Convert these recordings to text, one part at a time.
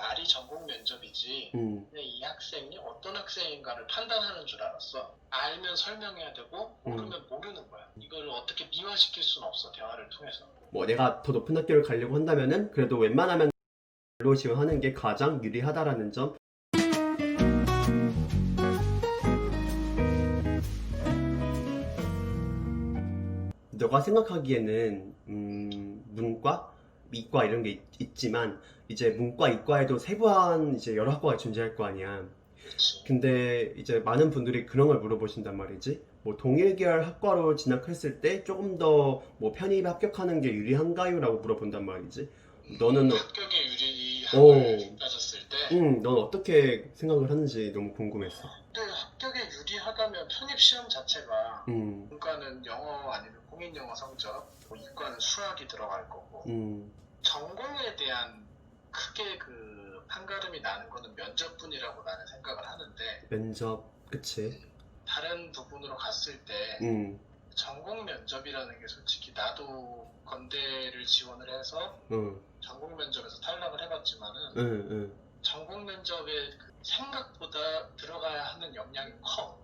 말이 전공 면접이지 음, 근데 이 학생이 어떤 학생인가를 판단하는 줄 알았어. 알면 설명해야 되고 모르면 모르는 거야. 이걸 어떻게 미화시킬 수는 없어 대화를 통해서. 뭐 내가 더 높은 학교를 가려고 한다면은 그래도 웬만하면 로 지원하는 게 가장 유리하다라는 점. 너가 생각하기에는 음, 문과, 이과 이런 게 있, 지만 이제 문과, 이과에도 세부한 이제 여러 학과가 존재할 거 아니야. 근데 이제 많은 분들이 그런 걸 물어보신단 말이지. 뭐 동일 계열 학과로 진학했을 때 조금 더 뭐 편입에 합격하는 게 유리한가요? 라고 물어본단 말이지. 너는 어- 합격의 오. 유리함을 따졌을 때 응, 넌 어떻게 생각을 하는지 너무 궁금했어. 근데 합격에 하다면 편입 시험 자체가 음, 문과는 영어 아니면 공인 영어 성적, 뭐 이과는 수학이 들어갈 거고 음, 전공에 대한 크게 그 판가름이 나는 거는 면접뿐이라고 나는 생각을 하는데 면접, 그치? 다른 부분으로 갔을 때 음, 전공 면접이라는 게 솔직히 나도 건대를 지원을 해서 응, 전공 면접에서 탈락을 해봤지만은 응, 응. 전공 면접에 그 생각보다 들어가야 하는 역량이 커.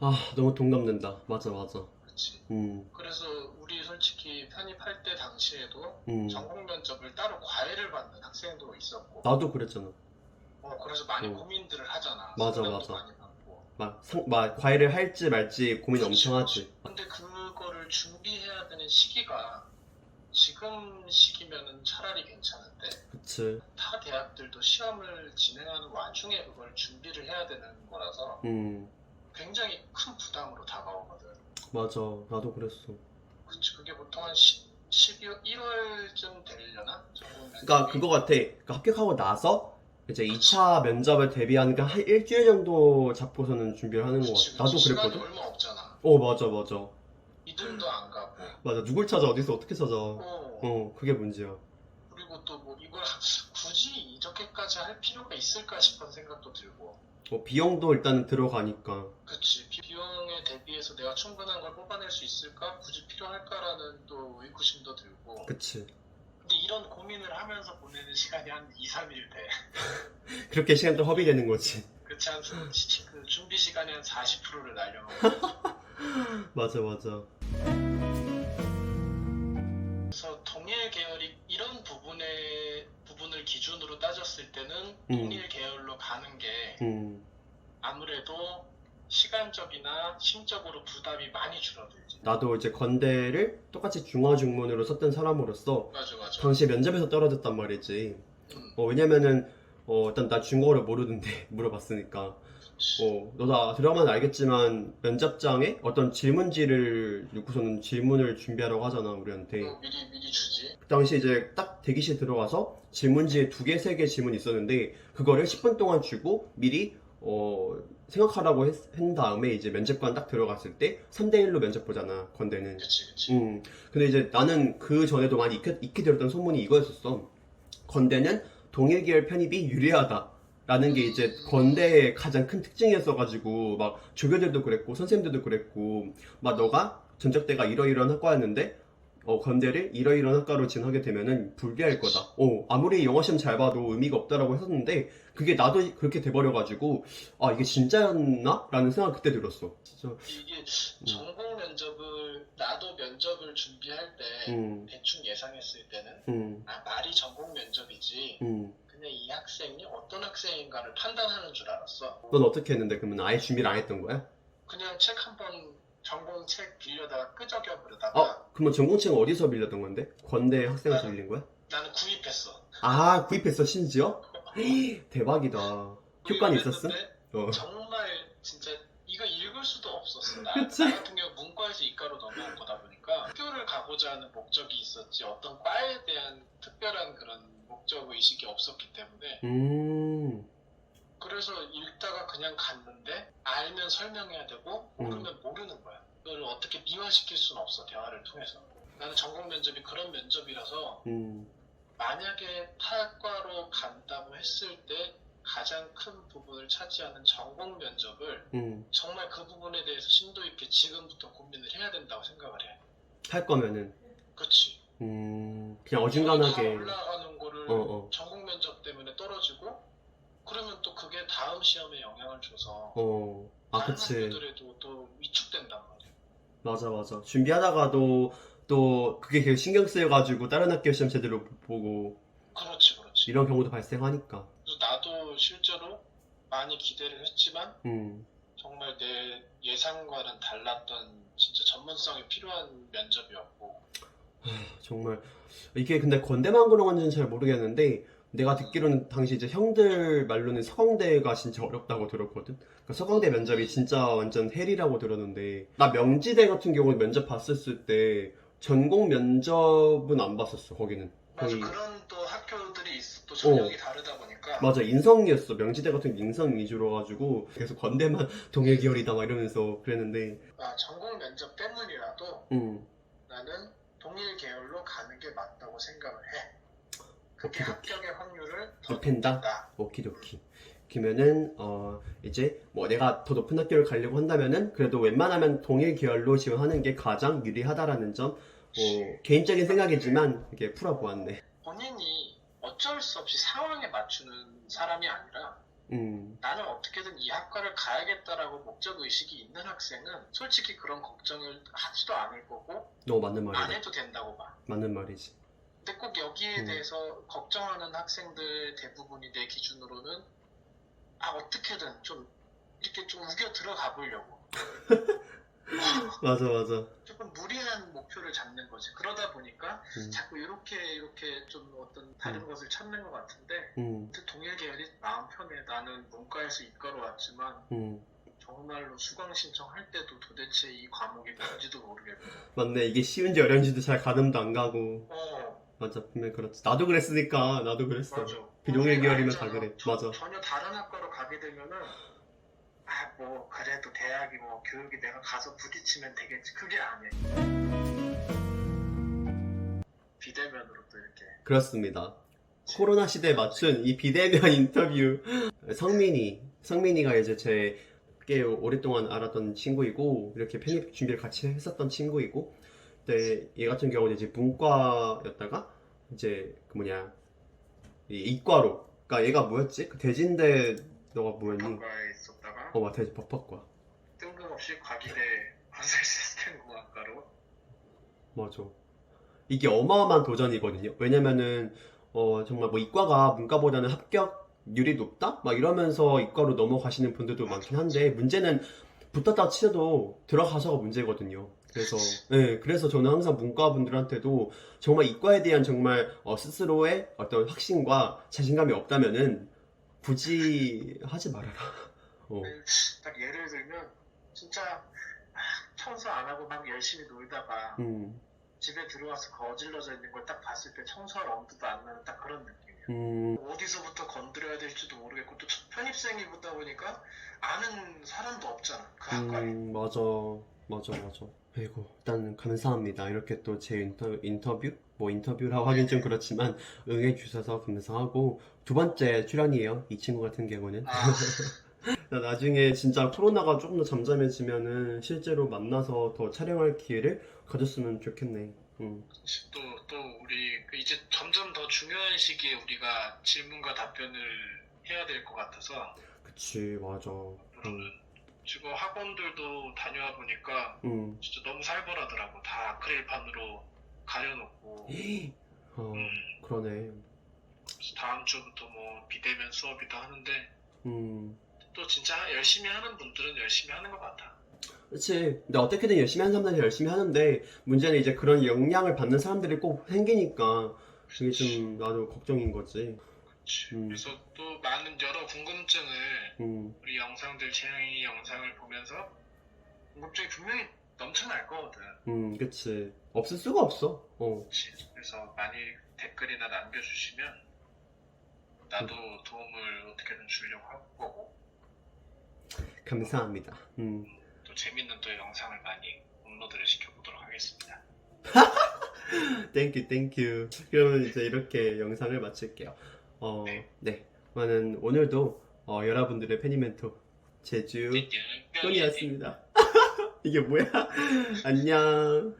아, 너무 동감된다. 맞아, 맞아. 그렇지. 음, 그래서 우리 솔직히 편입할 때 당시에도 음. 전공 면접을 따로 과외를 받는 학생도 있었고, 나도 그랬잖아. 어, 그래서 많이 음. 고민들을 하잖아. 맞아, 상담도 맞아. 많이 받고. 막, 상, 막, 과외를 할지 말지 고민 엄청 하지. 근데 그거를 준비해야 되는 시기가 지금 시기면은 차라리 괜찮은데 그치. 타 대학들도 시험을 진행하는 와중에 그걸 준비를 해야 되는 거라서 음, 굉장히 큰 부담으로 다가오거든. 맞아. 나도 그랬어. 그치, 그게 보통 한 10, 12월, 1월쯤 되려나? 그러니까? 그거 같아. 그러니까 합격하고 나서 이제 2차 면접을 대비하니까 한 일주일 정도 잡고서는 준비를 하는 것 그치, 같아. 나도. 그랬거든. 얼마 없잖아. 어, 맞아, 맞아. 이들도 안 가고. 맞아. 누굴 찾아, 어디서 어떻게 찾아. 어, 어, 그게 문제야. 그리고 또 뭐 이걸 굳이 이렇게까지 할 필요가 있을까 싶은 생각도 들고. 어, 비용도 일단 들어가니까. 그치 비용에 대비해서 내가 충분한 걸 뽑아낼 수 있을까? 굳이 필요할까라는 또 의구심도 들고 그치. 근데 이런 고민을 하면서 보내는 시간이 한 2, 3일 돼 그렇게 시간도 허비되는 거지. 그치 한 시- 그 준비 시간이 한 40%를 날려먹고 맞아, 맞아. 따졌을 때는 음. 동일 계열로 가는 게 음, 아무래도 시간적이나 심적으로 부담이 많이 줄어들지 나도 이제 건대를 똑같이 중화중문으로 썼던 사람으로서 맞아 맞아 당시 면접에서 떨어졌단 말이지. 음, 어, 왜냐면은, 어, 일단 나 중국어를 모르는데 물어봤으니까. 어, 너다 들어가면 알겠지만 면접장에 어떤 질문지를 놓고서는 질문을 준비하라고 하잖아, 우리한테. 어, 미리 미리 주지 그 당시 이제 딱 대기실 들어가서 질문지에 두 개, 세 개 질문이 있었는데 그거를 10분 동안 주고 미리 어, 생각하라고 했, 한 다음에 이제 면접관 딱 들어갔을 때 3대1로 면접 보잖아, 건대는. 그치 그치 음, 근데 이제 나는 그 전에도 많이 익히, 익히 들었던 소문이 이거였었어. 건대는 동일 계열 편입이 유리하다. 라는 게 이제 건대의 가장 큰 특징이었어가지고, 막 조교들도 그랬고, 선생님들도 그랬고, 막 너가 전적대가 이러이러한 학과였는데, 어, 건대를 이러이러한 학과로 진학하게 되면은 불리할 거다. 어, 아무리 영어 시험 잘 봐도 의미가 없다라고 했었는데, 그게 나도 그렇게 돼버려가지고, 아, 이게 진짜였나? 라는 생각 그때 들었어. 진짜, 이게 전공 면접을 나도 면접을 준비할 때 음, 대충 예상했을 때는 음, 아 말이 전공 면접이지 음. 근데 이 학생이 어떤 학생인가를 판단하는 줄 알았어 넌 어떻게 했는데 그러면 아예 준비를 안 했던 거야? 그냥 책 한번 전공 책 빌려다가 끄적여 버리다가 어? 그러면 전공책은 어디서 빌렸던 건데? 건대 아. 빌린 거야? 나는 구입했어 아 구입했어 심지어? 대박이다 효과는? 구입했는데 어. 정말 진짜 이거 읽을 수도 없었어 나, 그치? 나 같은 경우 문과에서 이과로 넘어온 거다 보니까 학교를 가고자 하는 목적이 있었지 어떤 과에 대한 특별한 그런 목적 의식이 없었기 때문에 음 그래서 읽다가 그냥 갔는데 알면 설명해야 되고 음. 모르면 모르는 거야. 그걸 어떻게 미화시킬 수는 없어 대화를 통해서. 나는 전공 면접이 그런 면접이라서 음, 만약에 타과로 간다고 했을 때 가장 큰 부분을 차지하는 전공 면접을 음. 정말 그 부분에 대해서 심도 있게 지금부터 고민을 해야 된다고 생각을 해. 할 거면은 그치. 음 그냥 어중간하게 다 올라가는 어, 어. 전공 면접 때문에 떨어지고 그러면 또 그게 다음 시험에 영향을 줘서 어, 아, 다른 그치. 학교들에도 또 위축된단 말이야. 맞아, 맞아. 준비하다가도 또 그게 계속 신경 쓰여가지고 다른 학교 시험 제대로 못 보고 그렇지, 그렇지. 이런 경우도 발생하니까. 그래서 나도 실제로 많이 기대를 했지만 음, 정말 내 예상과는 달랐던 진짜 전문성이 필요한 면접이었고 정말. 이게 근데 건대만 그런 건지는 잘 모르겠는데 내가 듣기로는 당시 이제 형들 말로는 서강대가 진짜 어렵다고 들었거든. 그러니까 서강대 면접이 진짜 완전 헬이라고 들었는데 나 명지대 같은 경우 면접 봤었을 때 전공 면접은 안 봤었어 거기는. 맞아 거의 그런 또 학교들이 있어 또 전형이 다르다 보니까 맞아 인성이었어 명지대 같은 게 인성 위주로 가지고 계속 건대만 동일 계열이다 막 이러면서 그랬는데 아, 전공 면접 때문이라도 음 나는 동일 계열로 가는 게 맞다고 생각을 해. 그게 오케이. 합격의 확률을 더 높인다? 높인다. 오키도키 그러면은 어 이제 뭐 내가 더 높은 학교를 가려고 한다면은 그래도 웬만하면 동일 계열로 지원하는 게 가장 유리하다라는 점 뭐, 개인적인 생각이지만 이게 풀어보았네 본인이 어쩔 수 없이 상황에 맞추는 사람이 아니라 음. 나는 어떻게든 이 학과를 가야겠다라고 목적 의식이 있는 학생은 솔직히 그런 걱정을 하지도 않을 거고 너무 맞는 안 말이다. 해도 된다고 봐. 맞는 말이지. 근데 꼭 여기에 음. 대해서 걱정하는 학생들 대부분이 내 기준으로는 아 어떻게든 좀 이렇게 좀 우겨 들어가 보려고. 맞아 맞아. 조금 무리한 목표를 잡는 거지. 그러다 보니까 음, 자꾸 이렇게 이렇게 좀 어떤 다른 것을 찾는 것 같은데 음, 근데 동일 계열이 마음 편해. 나는 문과에서 이과로 왔지만 음. 정말로 수강 신청할 때도 도대체 이 과목이 뭔지도 모르겠고. 맞네 이게 쉬운지 어려운지도 잘 가늠도 안 가고 어, 맞아 분명 그렇지 나도 그랬으니까 나도 그랬어 맞아. 비동일 계열이면 알잖아. 다 그래. 저- 맞아. 전혀 다른 학과로 가게 되면은 아 뭐 그래도 대학이 뭐 교육이 내가 가서 부딪히면 되겠지. 그게 아니야. 비대면으로 또 이렇게 그렇습니다. 코로나 시대에 맞춘 이 비대면 인터뷰. 성민이, 성민이가 이제 제 꽤 오랫동안 알았던 친구이고, 이렇게 편입 준비를 같이 했었던 친구이고, 근데 얘 같은 경우는 이제 문과였다가, 이제 그 뭐냐, 이 이과로. 그니까 얘가 뭐였지? 그 대진대, 너가 뭐였니? 법학과에 있었다가 어, 맞아, 법학과. 뜬금없이 과기대 건설 시스템 공학과로 맞아. 이게 어마어마한 도전이거든요. 왜냐면은, 어, 정말 뭐 이과가 문과보다는 합격률이 높다? 막 이러면서 이과로 넘어가시는 분들도 많긴 한데, 문제는 붙었다 치셔도 들어가서가 문제거든요. 그래서, 예, 그래서 저는 항상 문과 분들한테도 정말 이과에 대한 정말 어, 스스로의 어떤 확신과 자신감이 없다면은 굳이 하지 말아라. 어, 딱 예를 들면 진짜 아, 청소 안 하고 막 열심히 놀다가 음, 집에 들어와서 거질러져 있는 걸 딱 봤을 때 청소할 엄두도 안 나는 딱 그런 느낌이야. 음, 어디서부터 건드려야 될지도 모르겠고 또 첫- 편입생이다 보니까 아는 사람도 없잖아 그 학과에. 음, 맞아, 맞아, 맞아. 아이고, 일단 감사합니다. 이렇게 또 제 인터, 인터뷰? 뭐 인터뷰라고 하긴 좀 그렇지만 응해 주셔서 감사하고 두 번째 출연이에요. 이 친구 같은 경우는. 아, 나 나중에 진짜 코로나가 조금 더 잠잠해지면은 실제로 만나서 더 촬영할 기회를 가졌으면 좋겠네. 음, 또, 또 우리 그 이제 점점 더 중요한 시기에 우리가 질문과 답변을 해야 될 것 같아서 그치, 맞아. 지금 학원들도 다녀와 보니까 음. 진짜 너무 살벌하더라고 다 아크릴판으로 가려놓고 어, 음, 그러네. 다음 주부터 뭐 비대면 수업이다 하는데 음. 또 진짜 열심히 하는 분들은 열심히 하는 것 같아 그치. 근데 어떻게든 열심히 하는 사람들이 열심히 하는데, 문제는 이제 그런 영향을 받는 사람들이 꼭 생기니까, 그게 좀 나도 걱정인 거지. 그치. 음. 그래서 또 많은 여러 궁금증을 음, 우리 영상들 재영이 영상을 보면서 궁금증이 분명히 넘쳐날 거거든 음, 그치. 없을 수가 없어. 어, 그치. 그래서 많이 댓글이나 남겨주시면 나도 도움을 어떻게든 주려고 할 거고 감사합니다. 음, 또 재밌는 또 영상을 많이 업로드를 시켜보도록 하겠습니다. 땡큐, 땡큐. 그러면 이제 이렇게 영상을 마칠게요. 어, 네. 네. 그러면 오늘도 어, 여러분들의 페니멘토 제주 네. 톤이었습니다. 이게 뭐야? 안녕.